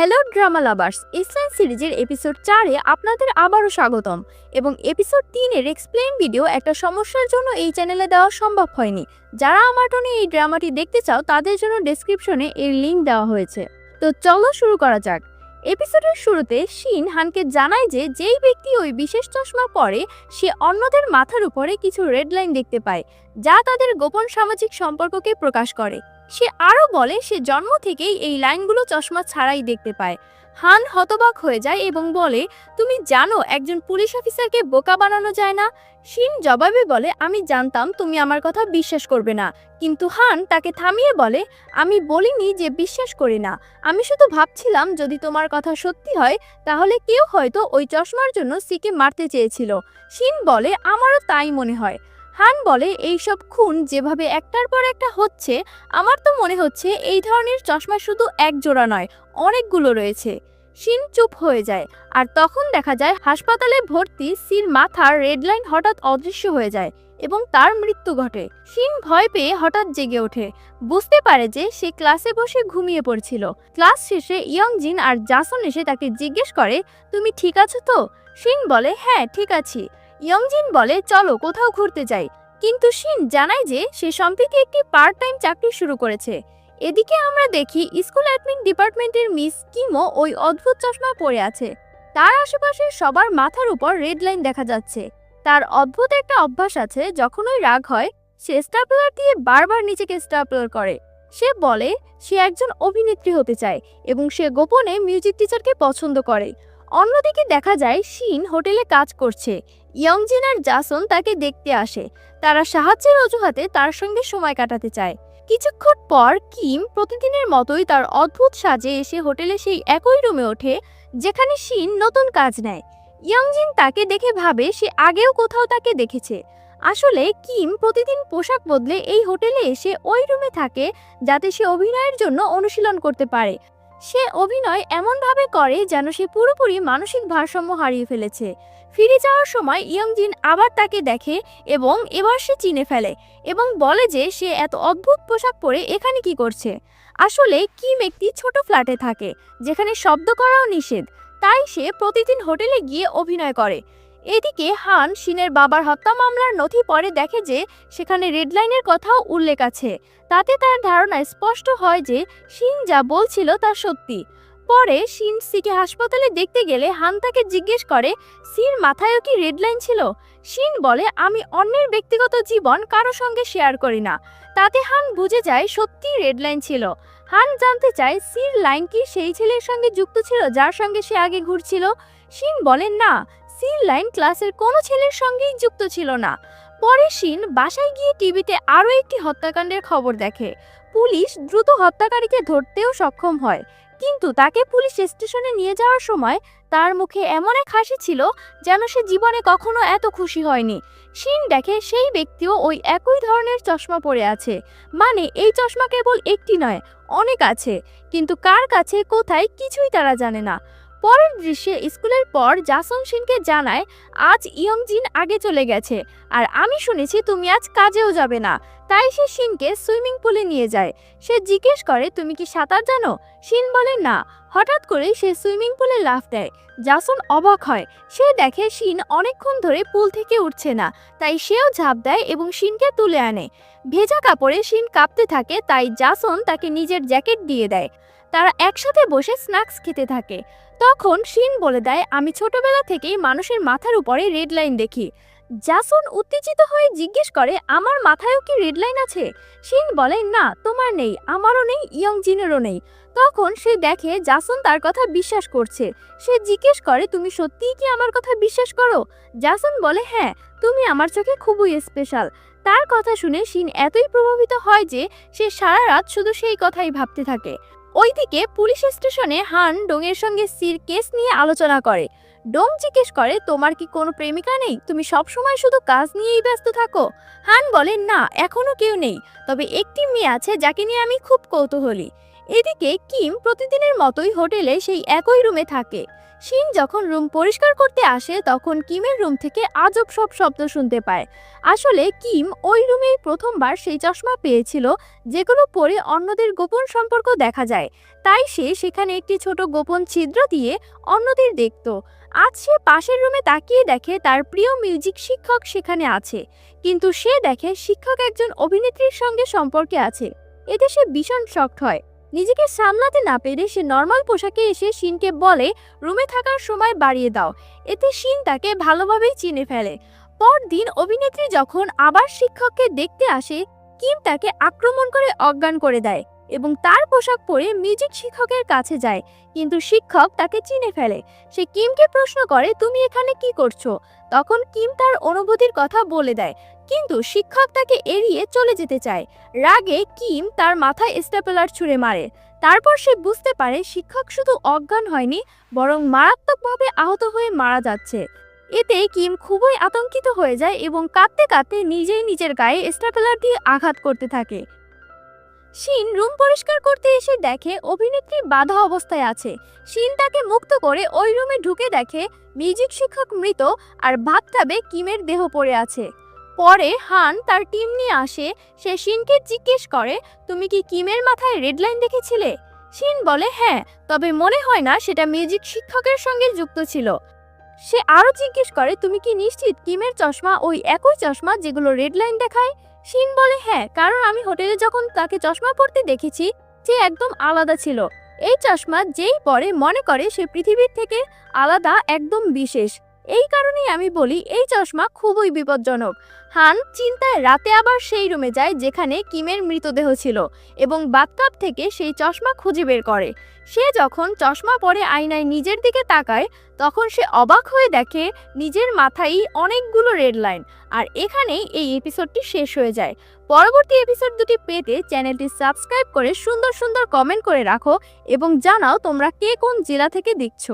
Hello drama lovers ইসলাম সিরিজের episode চারে আপনাদের আবারও স্বাগতম এবং এপিসোড তিনের এক্সপ্লেন ভিডিও একটা সমস্যার জন্য এই চ্যানেলে দেওয়া সম্ভব হয়নি। যারা আমার টনে এই ড্রামাটি দেখতে চাও, তাদের জন্য ডেসক্রিপশনে এর লিঙ্ক দেওয়া হয়েছে। তো চলো শুরু করা যাক। এপিসোডের শুরুতে শিন হানকে জানায় যে যেই ব্যক্তি ওই বিশেষ চশমা পরে, সে অন্যদের মাথার উপরে কিছু রেড লাইন দেখতে পায়, যা তাদের গোপন সামাজিক সম্পর্ককে প্রকাশ করে। সে আরও বলে সে জন্ম থেকেই এই লাইনগুলো চশমা ছাড়াই দেখতে পায়। হান হতবাক হয়ে যায় এবং বলে, তুমি জানো একজন পুলিশ অফিসারকে বোকা বানানো যায় না? শিন জবাবে বলে, আমি জানতাম তুমি আমার কথা বিশ্বাস করবে না। কিন্তু হান তাকে থামিয়ে বলে, আমি বলিনি যে বিশ্বাস করি না। আমি শুধু ভাবছিলাম যদি তোমার কথা সত্যি হয়, তাহলে কেউ হয়তো ওই চশমার জন্য সিকে মারতে চেয়েছিল। শিন বলে, আমারও তাই মনে হয়। হান বলে, এইসব খুন যেভাবে একটার পর একটা হচ্ছে, আমার তো মনে হচ্ছে এই ধরনের চশমা শুধু এক জোড়া নয়, অনেকগুলো রয়েছে। শিন চুপ হয়ে যায় আর তখন দেখা যায় হাসপাতালে ভর্তি সির মাথার রেড লাইন হঠাৎ অদৃশ্য হয়ে যায় এবং তার মৃত্যু ঘটে। শিন ভয় পেয়ে হঠাৎ জেগে ওঠে। বুঝতে পারে যে সে ক্লাসে বসে ঘুমিয়ে পড়ছিল। ক্লাস শেষে ইয়ং জিন আর জাসন এসে তাকে জিজ্ঞেস করে, তুমি ঠিক আছো তো? শিন বলে হ্যাঁ ঠিক আছি। ইয়ংজিন বলে, চলো কোথাও ঘুরতে যাই। কিন্তু শিন জানায় যে, সে সম্প্রতি একটি পার্ট টাইম চাকরি শুরু করেছে। এদিকে আমরা দেখি স্কুল অ্যাডমিন ডিপার্টমেন্টের মিস কিমো ওই অদ্ভুত চশমা পরে আছে। তার আশেপাশে সবার মাথার উপর রেড লাইন দেখা যাচ্ছে। তার অদ্ভুত একটা অভ্যাস আছে, যখন ওই রাগ হয়, সে স্টাপলার দিয়ে বারবার নিজেকে স্টাপলার করে। সে বলে, সে একজন অভিনেত্রী হতে চায় এবং সে গোপনে মিউজিক টিচারকে পছন্দ করে। অন্যদিকে দেখা যায়, শিন হোটেলে কাজ করছে। ইয়ংজিন আর জাসন তাকে দেখতে আসে। তারা সাহায্যের অজুহাতে তার সঙ্গে সময় কাটাতে চায়। কিছুক্ষণ পর কিম প্রতিদিনের মতোই তার অদ্ভুত সাজে এসে হোটেলে সেই একই রুমে ওঠে, যেখানে শিন নতুন কাজ নেয়। ইয়ংজিন তাকে দেখে ভাবে সে আগেও কোথাও তাকে দেখেছে। আসলে কিম প্রতিদিন পোশাক বদলে এই হোটেলে এসে ওই রুমে থাকে, যাতে সে অভিনয়ের জন্য অনুশীলন করতে পারে। সে অভিনয় এমনভাবে করে যেন সে পুরোপুরি মানসিক ভারসাম্য হারিয়ে ফেলেছে। ফিরে যাওয়ার সময় ইয়ংজিন আবার তাকে দেখে এবং এবার সে চিনে ফেলে এবং বলে যে সে এত অদ্ভুত পোশাক পরে এখানে কি করছে। আসলে কিম একটি ছোট ফ্ল্যাটে থাকে, যেখানে শব্দ করাও নিষেধ। তাই সে প্রতিদিন হোটেলে গিয়ে অভিনয় করে। এদিকে হান শিনের বাবার হত্যা মামলার নথি পরে দেখে যে সেখানে রেড লাইনের কথাও উল্লেখ আছে। তাতে তার ধারণা স্পষ্ট হয় যে শিন যা বলছিল তা সত্যি। পরে শিন সিকে হাসপাতালে দেখতে গেলে হান তাকে জিজ্ঞেস করে সির মাথায়ও কি রেড লাইন ছিল? শিন বলে, আমি অন্যের ব্যক্তিগত জীবন কারও সঙ্গে শেয়ার করি না। তাতে হান বুঝে যায় সত্যি রেড লাইন ছিল। হান জানতে চায় সির লাইন কি সেই ছেলের সঙ্গে যুক্ত ছিল যার সঙ্গে সে আগে ঘুরছিল? শিন বলে, না সির লাইন ক্লাসের কোনো ছেলের সঙ্গেই যুক্ত ছিল না। পরে শিন বাসায় গিয়ে টিভিতে আরও একটি হত্যাকাণ্ডের খবর দেখে। পুলিশ দ্রুত হত্যাকারীকে ধরতেও সক্ষম হয়। কিন্তু তাকে পুলিশ স্টেশনে নিয়ে যাওয়ার সময় তার মুখে এমন এক হাসি ছিল যেন সে জীবনে কখনো এত খুশি হয়নি। শিন দেখে সেই ব্যক্তিও ওই একই ধরনের চশমা পরে আছে। মানে এই চশমা কেবল একটি নয়, অনেক আছে। কিন্তু কার কাছে, কোথায়, কিছুই তারা জানে না। পরের দৃশ্যে স্কুলের পর জাসং সিনকে জানায়, আজ ইয়ংজিন আগে চলে গেছে। আর আমি শুনেছি তুমি আজ কাজেও যাবে না। তাই সে সিনকে সুইমিং পুলে নিয়ে যায়। সে জিজ্ঞেস করে, তুমি কি সাঁতার জানো? সিন বলে, না। হঠাৎ করে সে সুইমিং পুলে লাফ দেয়। জাসন অবাক হয়। সে দেখে শিন অনেকক্ষণ ধরে পুল থেকে উঠছে না, তাই সেও ঝাঁপ দেয় এবং শিনকে তুলে আনে। ভেজা কাপড়ে শিন কাঁপতে থাকে, তাই জাসন তাকে নিজের জ্যাকেট দিয়ে দেয়। তারা একসাথে বসে স্ন্যাক্স খেতে থাকে। তখন শিন বলে দেয়, আমি ছোটবেলা থেকেই মানুষের মাথার উপরে রেড লাইন দেখি। জাসন উত্তেজিত হয়ে জিজ্ঞেস করে, আমার মাথায়ও কি রেড লাইন আছে? শিন বলে, না, তোমার নেই, আমারও নেই ইয়ং জিনেরও নেই। তখন সে দেখে জাসন তার কথা বিশ্বাস করছে। সে জিজ্ঞেস করে, তুমি সত্যিই কি আমার কথা বিশ্বাস করো? জাসন বলে হ্যাঁ তুমি আমার চোখে খুবই স্পেশাল তার কথা শুনে শিন এতই প্রভাবিত হয় যে, সে সারা রাত শুধু সেই কথাই ভাবতে থাকে। ওইদিকে পুলিশ স্টেশনে হান ডোংয়ের সঙ্গে সির কেস নিয়ে আলোচনা করে। ডোং জিজ্ঞেস করে, তোমার কি কোনো প্রেমিকা নেই? তুমি সবসময় শুধু কাজ নিয়েই ব্যস্ত থাকো? হান বলে, না, এখনও কেউ নেই। তবে একটি মেয়ে আছে যাকে নিয়ে আমি খুব কৌতূহলী। এদিকে কিম প্রতিদিনের মতোই হোটেলে সেই একই রুমে থাকে। শিন যখন রুম পরিষ্কার করতে আসে, তখন কিমের রুম থেকে আজব সব শব্দ শুনতে পায়। আসলে কিম ওই রুমেই প্রথমবার সেই চশমা পেয়েছিল, যেগুলো পরে অন্যদের গোপন সম্পর্ক দেখা যায়। তাই সে সেখানে একটি ছোট গোপন ছিদ্র দিয়ে অন্যদের দেখত। আজ সে পাশের রুমে তাকিয়ে দেখে তার প্রিয় মিউজিক শিক্ষক সেখানে আছে। কিন্তু সে দেখে শিক্ষক একজন অভিনেত্রীর সঙ্গে সম্পর্কে আছে। এতে সে ভীষণ শক্ট হয়। নিজেকে সামলাতে না পেরে সে নর্মাল পোশাকে এসে শিনকে বলে, রুমে থাকার সময় বাড়িয়ে দাও। এতে শিন তাকে ভালোভাবেই চিনে ফেলে। পরদিন অভিনেত্রী যখন আবার শিক্ষককে দেখতে আসে, কিম তাকে আক্রমণ করে অজ্ঞান করে দেয়। এবং তার পোশাক পরে মিউজিক শিক্ষকের কাছে যায়। কিন্তু শিক্ষক তাকে চিনে ফেলে। সে কিমকে প্রশ্ন করে, তুমি এখানে কি করছ? তখন কিম তার অনুভূতির কথা বলে দেয়। কিন্তু শিক্ষক তাকে এড়িয়ে চলে যেতে চায়। রাগে কিম তার মাথায় স্টেপলার ছুঁড়ে মারে। তারপর সে বুঝতে পারে শিক্ষক শুধু অজ্ঞান হয়নি, বরং মারাত্মকভাবে আহত হয়ে মারা যাচ্ছে। এতে কিম খুবই আতঙ্কিত হয়ে যায় এবং কাঁদতে কাঁদতে নিজেই নিজের গায়ে স্টেপলার দিয়ে আঘাত করতে থাকে। শিন রুম পরিষ্কার করতে এসে দেখে অভিনেত্রী বাধা অবস্থায় আছে। শিন তাকে মুক্ত করে ওই রুমে ঢুকে দেখে মিউজিক শিক্ষক মৃত আর বাথটাবে কিমের দেহ পড়ে আছে। পরে হান তার টিম নিয়ে আসে, সে শিনকে জিজ্ঞেস করে, তুমি কি কিমের মাথায় রেড লাইন দেখেছিলে? শিন বলে হ্যাঁ তবে মনে হয় না সেটা মিউজিক শিক্ষকের সঙ্গে যুক্ত ছিল। সে আরও জিজ্ঞেস করে, তুমি কি নিশ্চিত কিমের চশমা ওই একই চশমা যেগুলো রেড লাইন দেখায়? শিন বলে হ্যাঁ কারণ আমি হোটেলে যখন তাকে চশমা পরতে দেখেছি যে একদম আলাদা ছিল। এই চশমা যেই পরে মনে করে সে পৃথিবীর থেকে আলাদা, একদম বিশেষ। এই কারণেই আমি বলি, এই চশমা খুবই বিপজ্জনক। হান চিন্তায় রাতে আবার সেই রুমে যায় যেখানে কিমের মৃতদেহ ছিল এবং বাথটাব থেকে সেই চশমা খুঁজে বের করে। সে যখন চশমা পরে আয়নায় নিজের দিকে তাকায়, তখন সে অবাক হয়ে দেখে নিজের মাথায় অনেকগুলো রেড লাইন। আর এখানেই এই এপিসোডটি শেষ হয়ে যায়। পরবর্তী এপিসোড দুটি পেতে চ্যানেলটি সাবস্ক্রাইব করে সুন্দর সুন্দর কমেন্ট করে রাখো এবং জানাও তোমরা কে কোন জেলা থেকে দেখছ।